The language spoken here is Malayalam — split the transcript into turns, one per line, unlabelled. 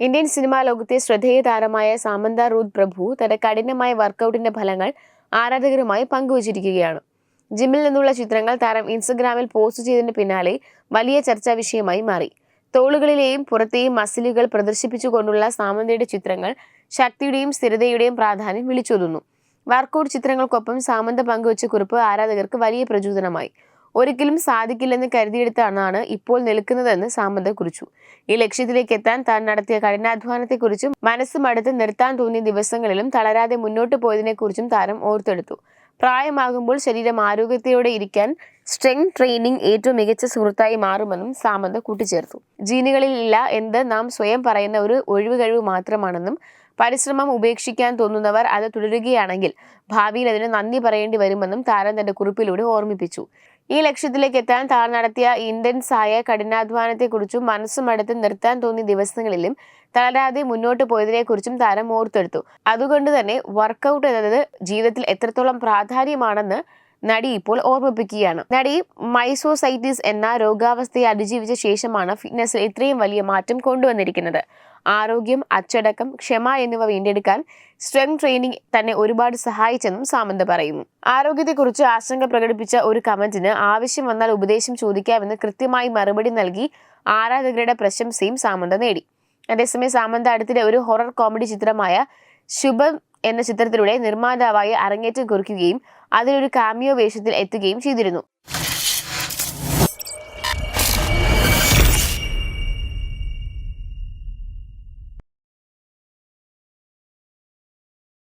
ഇന്ത്യൻ സിനിമാ ലോകത്തെ ശ്രദ്ധേയ താരമായ സാമന്ത റൂത്ത് പ്രഭു തന്റെ കഠിനമായ വർക്കൗട്ടിന്റെ ഫലങ്ങൾ ആരാധകരുമായി പങ്കുവച്ചിരിക്കുകയാണ്. ജിമ്മിൽ നിന്നുള്ള ചിത്രങ്ങൾ താരം ഇൻസ്റ്റഗ്രാമിൽ പോസ്റ്റ് ചെയ്തതിന് പിന്നാലെ വലിയ ചർച്ചാ വിഷയമായി മാറി. തോളുകളിലെയും പുറത്തെയും മസിലുകൾ പ്രദർശിപ്പിച്ചുകൊണ്ടുള്ള സാമന്തയുടെ ചിത്രങ്ങൾ ശക്തിയുടെയും സ്ഥിരതയുടെയും പ്രാധാന്യം വിളിച്ചൊതുന്നു. വർക്കൗട്ട് ചിത്രങ്ങൾക്കൊപ്പം സാമന്ത പങ്കുവച്ച കുറിപ്പ് ആരാധകർക്ക് വലിയ പ്രചോദനമായി. ഒരിക്കലും സാധിക്കില്ലെന്ന് കരുതിയെടുത്താണ് ഇപ്പോൾ നിൽക്കുന്നതെന്ന് സാമന്ത കുറിച്ചു. ഈ ലക്ഷ്യത്തിലേക്ക് എത്താൻ താൻ നടത്തിയ കഠിനാധ്വാനത്തെക്കുറിച്ചും മനസ്സ് മടുത്ത് നിർത്താൻ തോന്നിയ ദിവസങ്ങളിലും തളരാതെ മുന്നോട്ട് പോയതിനെക്കുറിച്ചും താരം ഓർത്തെടുത്തു. പ്രായമാകുമ്പോൾ ശരീരം ആരോഗ്യത്തോടെ ഇരിക്കാൻ സ്ട്രെങ്ത് ട്രെയിനിങ് ഏറ്റവും മികച്ച സുഹൃത്തായി മാറുമെന്നും സാമന്ത കൂട്ടിച്ചേർത്തു. ജീനുകളിൽ ഇല്ല എന്ത് നാം സ്വയം പറയുന്ന ഒരു ഒഴിവ് കഴിവ് മാത്രമാണെന്നും പരിശ്രമം ഉപേക്ഷിക്കാൻ തോന്നുന്നവർ അത് തുടരുകയാണെങ്കിൽ ഭാവിയിൽ അതിന് നന്ദി പറയേണ്ടി വരുമെന്നും താരം തന്റെ കുറിപ്പിലൂടെ ഓർമ്മിപ്പിച്ചു. ഈ ലക്ഷ്യത്തിലേക്ക് എത്താൻ താൻ നടത്തിയ ഇന്റൻസായ കഠിനാധ്വാനത്തെക്കുറിച്ചും മനസ്സുമടുത്ത് നിർത്താൻ തോന്നിയ ദിവസങ്ങളിലും തളരാതെ മുന്നോട്ട് പോയതിനെക്കുറിച്ചും താരം ഓർത്തെടുത്തു. അതുകൊണ്ട് തന്നെ വർക്കൗട്ട് എന്നത് ജീവിതത്തിൽ എത്രത്തോളം പ്രാധാന്യമാണെന്ന് നടി ഇപ്പോൾ ഓർമ്മിപ്പിക്കുകയാണ്. നടി മൈസോസൈറ്റിസ് എന്ന രോഗാവസ്ഥയെ അതിജീവിച്ച ശേഷമാണ് ഫിറ്റ്നസ്സിൽ ഇത്രയും വലിയ മാറ്റം കൊണ്ടുവന്നിരിക്കുന്നത്. ആരോഗ്യം അച്ചടക്കം ക്ഷമ എന്നിവ വീണ്ടെടുക്കാൻ സ്ട്രെങ് ട്രെയിനിങ് തന്നെ ഒരുപാട് സഹായിച്ചെന്നും സാമന്ത പറയുന്നു. ആരോഗ്യത്തെക്കുറിച്ച് ആശങ്ക പ്രകടിപ്പിച്ച ഒരു കമന്റിന് ആവശ്യം വന്നാൽ ഉപദേശം ചോദിക്കാമെന്ന് കൃത്യമായി മറുപടി നൽകി ആരാധകരുടെ പ്രശംസയും സാമന്ത നേടി. അതേസമയം സാമന്ത അടുത്തിടെ ഒരു ഹൊറർ കോമഡി ചിത്രമായ ശുഭം എന്ന ചിത്രത്തിലൂടെ നിർമ്മാതാവായി അരങ്ങേറ്റം കുറിക്കുകയും അതിലൊരു കാമിയോ വേഷത്തിൽ എത്തുകയും ചെയ്തിരുന്നു.